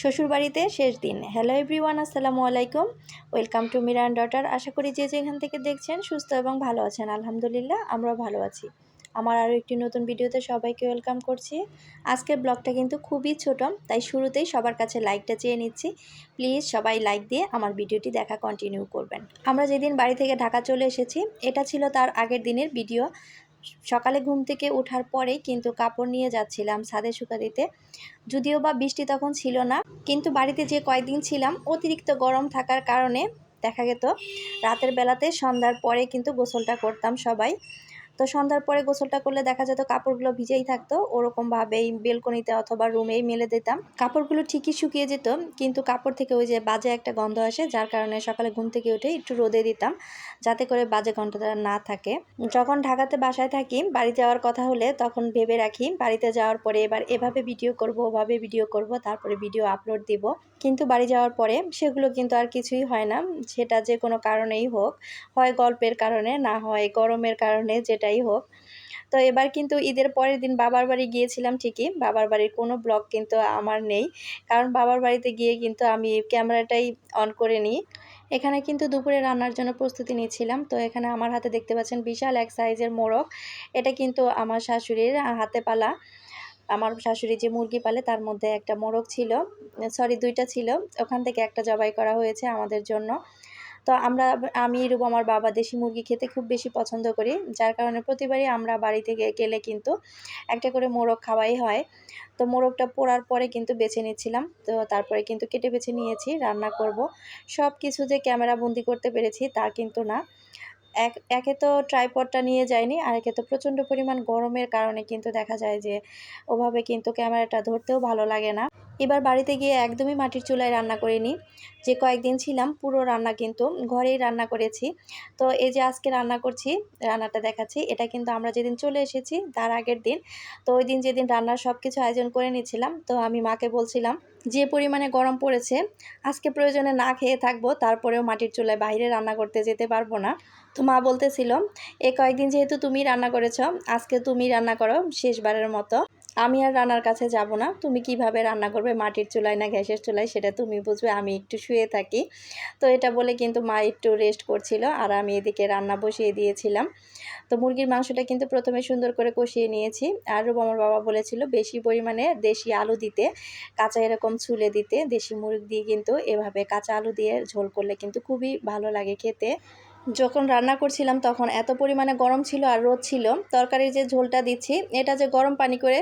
শ্বশুরবাড়িতে শেষ দিন। হ্যালো এভরিওয়ান আসসালামু আলাইকুম। ওয়েলকাম টু মিরান ডটার আশা করি যে যেখান থেকে দেখছেন সুস্থ এবং ভালো আছেন। আলহামদুলিল্লাহ, আমরাও ভালো আছি। আমার আরও একটি নতুন ভিডিওতে সবাইকে ওয়েলকাম করছি। আজকের ব্লগটা কিন্তু খুবই ছোট, তাই শুরুতেই সবার কাছে লাইকটা চেয়ে নিচ্ছি। প্লিজ সবাই লাইক দিয়ে আমার ভিডিওটি দেখা কন্টিনিউ করবেন। আমরা যেদিন বাড়ি থেকে ঢাকা চলে এসেছি, এটা ছিল তার আগের দিনের ভিডিও সকালে ঘুম থেকে ওঠার পরেই কিন্তু কাপড় নিয়ে যাচ্ছিলাম ছাদে শুকা দিতে। যদিও বা বৃষ্টি তখন ছিল না, কিন্তু বাড়িতে যে কয়েকদিন ছিলাম, অতিরিক্ত গরম থাকার কারণে দেখা যেত রাতের বেলাতে সন্ধ্যার পরে কিন্তু গোসলটা করতাম সবাই। তো সন্ধ্যার পরে গোসলটা করলে দেখা যেত কাপড়গুলো ভিজেই থাকতো, ওরকমভাবেই বেলকনিতে অথবা রুমেই মেলে দিতাম। কাপড়গুলো ঠিকই শুকিয়ে যেত, কিন্তু কাপড় থেকে ওই যে বাজে একটা গন্ধ আসে, যার কারণে সকালে ঘুম থেকে উঠে একটু রোদে দিতাম, যাতে করে বাজে গন্ধটা না থাকে। যখন ঢাকাতে বাসায় থাকি বাড়ি যাওয়ার কথা হলে তখন ভেবে রাখি, বাড়িতে যাওয়ার পরে এবার এভাবে ভিডিও করব, ওভাবে ভিডিও করব, তারপরে ভিডিও আপলোড দিব। কিন্তু বাড়ি যাওয়ার পরে সেগুলো কিন্তু আর কিছুই হয় না, সেটা যে কোনো কারণেই হোক, হয় গল্পের কারণে, না হয় গরমের কারণে যেটাই হোক। তো এবার কিন্তু ঈদের পরের দিন বাবার বাড়ি গিয়েছিলাম ঠিকই। বাবার বাড়ির কোনো ব্লগ কিন্তু আমার নেই। কারণ বাবার বাড়িতে গিয়ে কিন্তু আমি ক্যামেরাটাই অন করে নিই। এখানে কিন্তু দুপুরে রান্নার জন্য প্রস্তুতি নিয়েছিলাম তো এখানে আমার হাতে দেখতে পাচ্ছেন বিশাল এক সাইজের মোরগ। এটা কিন্তু আমার শাশুড়ির হাতে পালা। আমার শাশুড়ি যে মুরগি পালে তার মধ্যে একটা মোরগ ছিল। সরি, দুইটা ছিল। ওখান থেকে একটা জবাই করা হয়েছে আমাদের জন্য। তো আমরা আমি রূপ আমার বাবা দেশি মুরগি খেতে খুব বেশি পছন্দ করি। যার কারণে প্রতিবারই আমরা বাড়ি থেকে গেলে কিন্তু একটা করে মোরগ খাওয়াই হয়। তো মোরগটা পোড়ার পরে কিন্তু বেছে নিচ্ছিলাম। তো তারপরে কিন্তু কেটে বেছে নিয়েছি, রান্না করব। সব কিছু যে ক্যামেরা বন্দি করতে পেরেছি তা কিন্তু না। এক, একে তো ট্রাইপডটা নিয়ে যায়নি, আর একে তো প্রচণ্ড পরিমাণ গরমের কারণে কিন্তু দেখা যায় যে ওভাবে কিন্তু ক্যামেরাটা ধরতেও ভালো লাগে না। এবার বাড়িতে গিয়ে একদমই মাটির চুলায় রান্না করিনি যে কয়েকদিন ছিলাম, পুরো রান্না কিন্তু ঘরেই রান্না করেছি। তো এই যে আজকে রান্না করছি, রান্নাটা দেখাচ্ছি, এটা কিন্তু আমরা যেদিন চলে এসেছি, তার আগের দিন। তো ওই দিন যেদিন রান্নার সব কিছু আয়োজন করে নিয়েছিলাম, তো আমি মাকে বলছিলাম, যে পরিমাণে গরম পড়েছে, আজকে প্রয়োজনে না খেয়ে থাকব, তারপরেও মাটির চুলায় বাইরে রান্না করতে যেতে পারব না। তো মা বলতেছিল, এ কয়েকদিন যেহেতু তুমি রান্না করেছ, আজকে তুমি রান্না করো শেষবারের মতো। আমি আর রান্নার কাছে যাব না। তুমি কীভাবে রান্না করবে? মাটির চুলায় না গ্যাসের চুলায়? সেটা তুমি বুঝবে, আমি একটু শুয়ে থাকি। তো এটা বলে কিন্তু মা একটু রেস্ট করছিল আর আমি এদিকে রান্না বসিয়ে দিয়েছিলাম। তো মুরগির মাংসটা কিন্তু প্রথমে সুন্দর করে কষিয়ে নিয়েছি। আর আমার বাবা বলেছিল, বেশি পরিমাণে দেশি আলু দিতে, কাঁচা এরকম ছুলে দিতে, দেশি মুরগ দিয়ে কিন্তু এভাবে কাঁচা আলু দিয়ে ঝোল করলে কিন্তু খুবই ভালো লাগে খেতে। যখন রান্না করছিলাম তখন এত পরিমাণে গরম ছিল আর রোদ ছিল, তরকারির যে ঝোলটা দিচ্ছি, এটা যে গরম পানি করে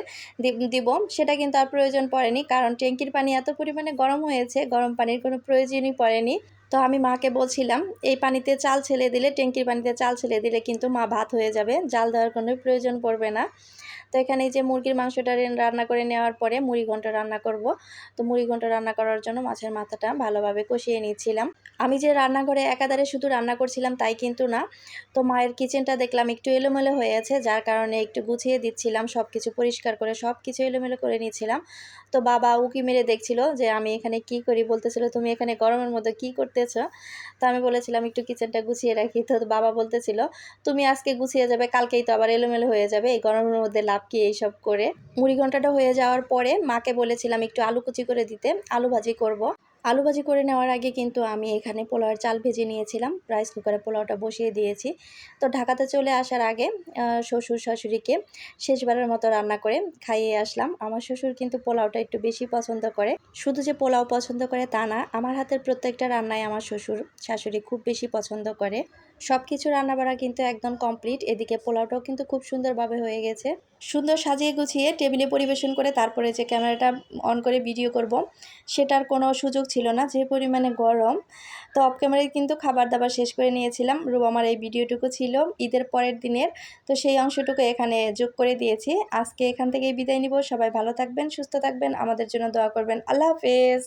দিব সেটা কিন্তু আর প্রয়োজন পড়েনি, কারণ ট্যাঙ্কির পানি এত পরিমাণে গরম হয়েছে, গরম পানির কোনো প্রয়োজনই পড়েনি। তো আমি মাকে বলছিলাম, এই পানিতে চাল ছেলে দিলে, ট্যাঙ্কির পানিতে চাল ছেলে দিলে কিন্তু মা ভাত হয়ে যাবে, জাল দেওয়ার কোনো প্রয়োজন পড়বে না। তো এখানে যে মুরগির মাংসটা রান্না করে নেওয়ার পরে মুড়ি ঘণ্টা রান্না করব। তো মুড়ি ঘণ্টা রান্না করার জন্য মাছের মাথাটা ভালোভাবে কষিয়ে নিচ্ছিলাম আমি যে রান্নাঘরে একাধারে শুধু রান্না করছিলাম তাই কিন্তু না। তো মায়ের কিচেনটা দেখলাম একটু এলোমেলো হয়ে আছে, যার কারণে একটু গুছিয়ে দিচ্ছিলাম সব কিছু পরিষ্কার করে সব কিছু এলোমেলো করে নিচ্ছিলাম তো বাবা উকি মেরে দেখছিল যে আমি এখানে কি করি, বলতেছিল, তুমি এখানে গরমের মধ্যে কি করতেছ? তো আমি বলেছিলাম, একটু কিচেনটা গুছিয়ে রাখি। তো বাবা বলতেছিল, তুমি আজকে গুছিয়ে যাবে, কালকেই তো আবার এলোমেলো হয়ে যাবে, এই গরমের মধ্যে লাভ কি এইসব করে। মুড়ি ঘন্টাটা হয়ে যাওয়ার পরে মাকে বলেছিলাম একটু আলু কুচি করে দিতে, আলু ভাজি করব। আলু ভাজি করে নেওয়ার আগে কিন্তু আমি এখানে পোলাওয়ের চাল ভেজে নিয়েছিলাম, রাইস কুকারে পোলাওটা বসিয়ে দিয়েছি। তো ঢাকাতে চলে আসার আগে শ্বশুর শাশুড়িকে শেষবারের মতো রান্না করে খাইয়ে আসলাম। আমার শ্বশুর কিন্তু পোলাওটা একটু বেশি পছন্দ করে। শুধু যে পোলাও পছন্দ করে তা না, আমার হাতের প্রত্যেকটা রান্নায় আমার শ্বশুর শাশুড়ি খুব বেশি পছন্দ করে। সব কিছু রান্নাবাড়া কিন্তু একদম কমপ্লিট এদিকে পোলাওটাও কিন্তু খুব সুন্দরভাবে হয়ে গেছে। সুন্দর সাজিয়ে গুছিয়ে টেবিলে পরিবেশন করে তারপরে যে ক্যামেরাটা অন করে ভিডিও করব, সেটার কোনো সুযোগ ছিল না, যে পরিমাণে গরম। তো অফ ক্যামেরায় কিন্তু খাবার দাবার শেষ করে নিয়েছিলাম। আমার এই ভিডিওটুকু ছিল ঈদের পরের দিনের। তো সেই অংশটুকু এখানে যোগ করে দিয়েছি। আজকে এখান থেকেই বিদায় নিব। সবাই ভালো থাকবেন, সুস্থ থাকবেন। আমাদের জন্য দোয়া করবেন। আল্লাহ হাফেজ।